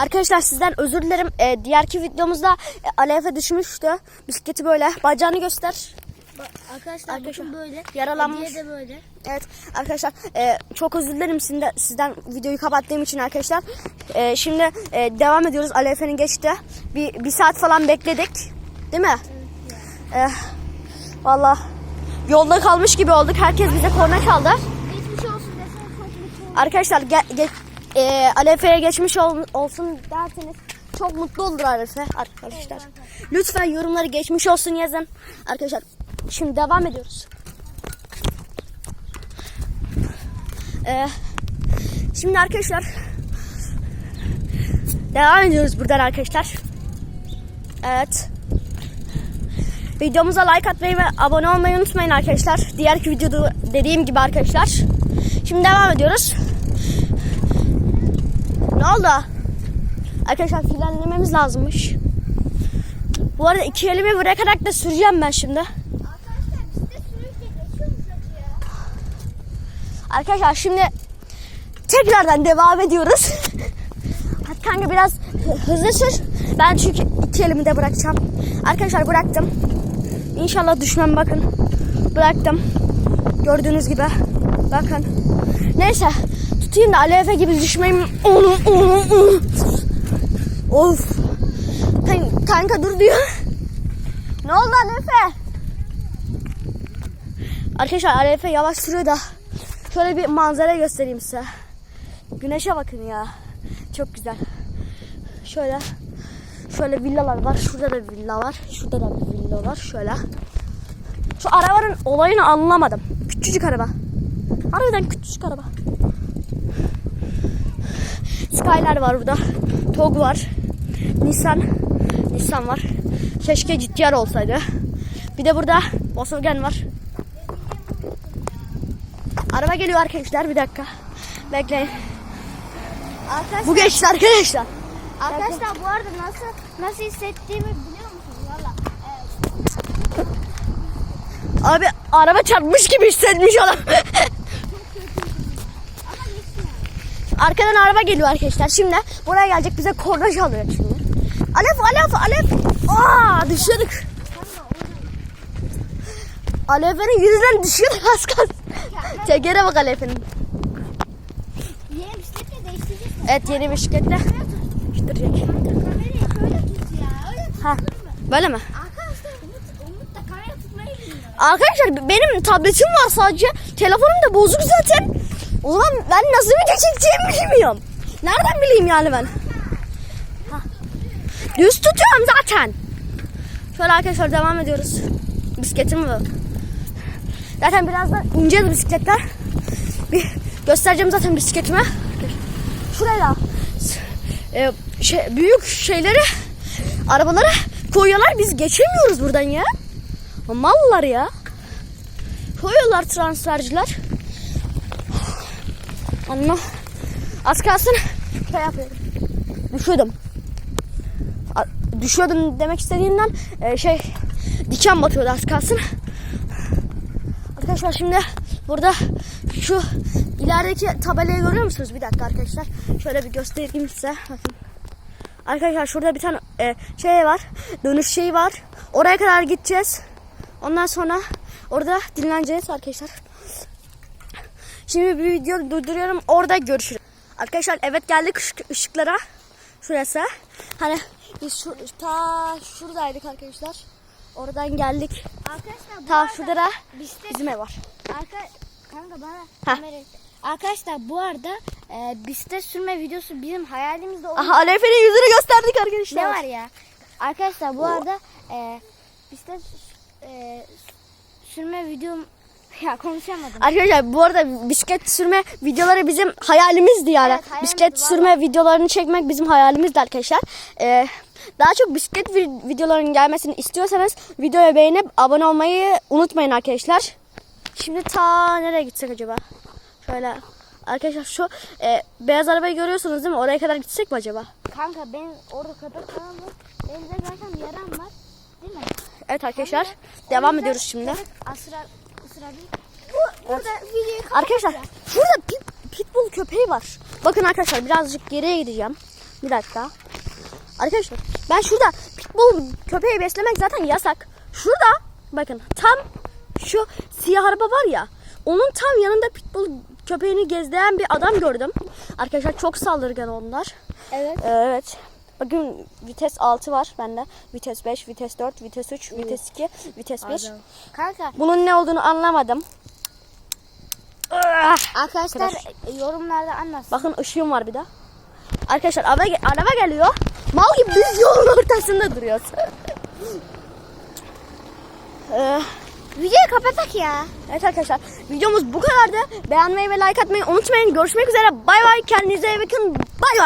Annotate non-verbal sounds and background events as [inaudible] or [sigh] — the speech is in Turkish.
Arkadaşlar sizden özür dilerim. Ee, diğerki videomuzda e, Alev'e düşmüştü. Bisikleti böyle. Bacağını göster. Arkadaşlar, Arkadaşlar, bakın böyle. yaralanmış. Hediye de böyle. Evet arkadaşlar e, çok özür dilerim sizden, sizden videoyu kapattığım için arkadaşlar. E, şimdi e, devam ediyoruz. Ali Efe'nin geçti. Bir, bir saat falan bekledik. Değil mi? E, Valla yolda kalmış gibi olduk. Herkes bize korna çaldı. Geçmiş olsun desene. Arkadaşlar ge, ge, e, Ali Efe'ye geçmiş ol- olsun derseniz çok mutlu olur Ali Efe arkadaşlar. Lütfen yorumları geçmiş olsun yazın. Arkadaşlar şimdi devam ediyoruz. E, şimdi arkadaşlar devam ediyoruz buradan arkadaşlar. Evet. Videomuza like atmayı ve abone olmayı unutmayın arkadaşlar. Diğerki videoda dediğim gibi arkadaşlar. Şimdi devam ediyoruz. Ne oldu? Arkadaşlar frenlememiz lazımmış. Bu arada iki elimi bırakarak da süreceğim ben şimdi. Arkadaşlar şimdi tekrardan devam ediyoruz. Hadi kanka biraz hı- hızlı sür. Ben çünkü iki elimi de bırakacağım. Arkadaşlar bıraktım. İnşallah düşmem bakın. Bıraktım. Gördüğünüz gibi. Bakın. Neyse. Tutayım da Ali Efe gibi onu. Of. Kan- Kanka dur diyor. Ne oldu Ali Efe? Arkadaşlar Ali yavaş sürüyor da. Şöyle bir manzara göstereyim size. Güneşe bakın ya. Çok güzel. Şöyle şöyle villalar var. Şurada da bir villa var. Şurada da bir villa var. Şöyle. Şu arabanın olayını anlamadım. Küçücük araba. Harbiden küçücük araba. Skyler var burada. Tog var. Nissan. Nissan var. Keşke GTR olsaydı. Bir de burada Volkswagen var. Araba geliyor arkadaşlar bir dakika. Bekleyin. Arkadaşlar, Bu geçti arkadaşlar. arkadaşlar bu arada nasıl nasıl hissettiğimi biliyor musunuz? Valla. Evet. Abi araba çarpmış gibi hissetmiş adam. [laughs] Ama geçti yani. Arkadan araba geliyor arkadaşlar. Şimdi buraya gelecek bize korna çalıyor şimdi. Alef Alef Alef. Aa düşürdük. Alef'in yüzünden düşüyor [laughs] az kalsın. Çekere bak Alef'in. Yeni bisikletle değiştireceğiz. Evet yeni bisikletle. Düşürecek. Kamerayı. Ha böyle mi? Arkadaşlar benim tabletim var sadece. Telefonum da bozuk zaten. O zaman ben nasıl video çekeceğimi bilmiyorum. Nereden bileyim yani ben? Ha. Düz tutuyorum zaten. Şöyle arkadaşlar devam ediyoruz. Bisikletim bu. Zaten birazdan ineceğiz bisikletler. Bir göstereceğim zaten bisikletimi. Şuraya e, şey, büyük şeyleri arabaları koyuyorlar. Biz geçemiyoruz buradan ya. Mallar ya. Koyuyorlar transferciler. Anla. Az kalsın şey yapıyorum. Düşüyordum. A- Düşüyordum demek istediğimden e, şey diken batıyordu az kalsın. Arkadaşlar şimdi burada şu ilerideki tabelayı görüyor musunuz? Bir dakika arkadaşlar. Şöyle bir göstereyim size. Bakın. Arkadaşlar şurada bir tane e, şey var. Dönüş şeyi var. Oraya kadar gideceğiz. Ondan sonra orada dinleneceğiz arkadaşlar. Şimdi bir video durduruyorum. Orada görüşürüz. Arkadaşlar evet geldik ışık, ışıklara. Şurası. Hani biz şu, ta şuradaydık arkadaşlar. Oradan geldik. Arkadaşlar Ta şurada da bisiklet bizim ev var. Arka, kanka bana Ha. kamerayı. Arkadaşlar bu arada e, bisiklet sürme videosu bizim hayalimizde olan Aha Alefe'nin yüzünü gösterdik arkadaşlar. ne var ya? Arkadaşlar bu arada e, bisiklet e, sürme videom [laughs] ya konuşamadım. Arkadaşlar bu arada bisiklet sürme videoları bizim hayalimizdi yani. Evet, hayalimiz, bisiklet vallahi. sürme videolarını çekmek bizim hayalimizdi arkadaşlar. Ee, daha çok bisiklet vi- videolarının gelmesini istiyorsanız videoya beğenip abone olmayı unutmayın arkadaşlar. Şimdi ta nereye gitsek acaba? Şöyle arkadaşlar şu e, beyaz arabayı görüyorsunuz değil mi? Oraya kadar gitsek mi acaba? Kanka benim orada falan var. Benim de zaten yaram var. Değil mi? Evet arkadaşlar O devam ediyoruz şimdi. köpek Asra, ısırabilir. Bu, burada Arkadaşlar şurada pit, pitbull köpeği var. Bakın arkadaşlar birazcık geriye gideceğim. Bir dakika. Arkadaşlar ben şurada pitbull köpeği beslemek zaten yasak. Şurada bakın tam şu siyah araba var ya. Onun tam yanında pitbull köpeğini gezdiren bir adam gördüm. Arkadaşlar çok saldırgan onlar. Evet. Ee, evet. Bakın vites 6 var bende. Vites 5, vites 4, vites 3, vites 2, vites 1. Kanka Bunun ne olduğunu anlamadım. Ah! arkadaşlar e, yorumlarda anlatsın. Bakın ışığım var bir de. Arkadaşlar araba, araba geliyor. Mal gibi biz yolun ortasında duruyoruz. [laughs] Ee, Videoyu kapatak ya. evet arkadaşlar videomuz bu kadardı. Beğenmeyi ve like atmayı unutmayın. Görüşmek üzere. Bay bay. Kendinize iyi bakın. Bay bay.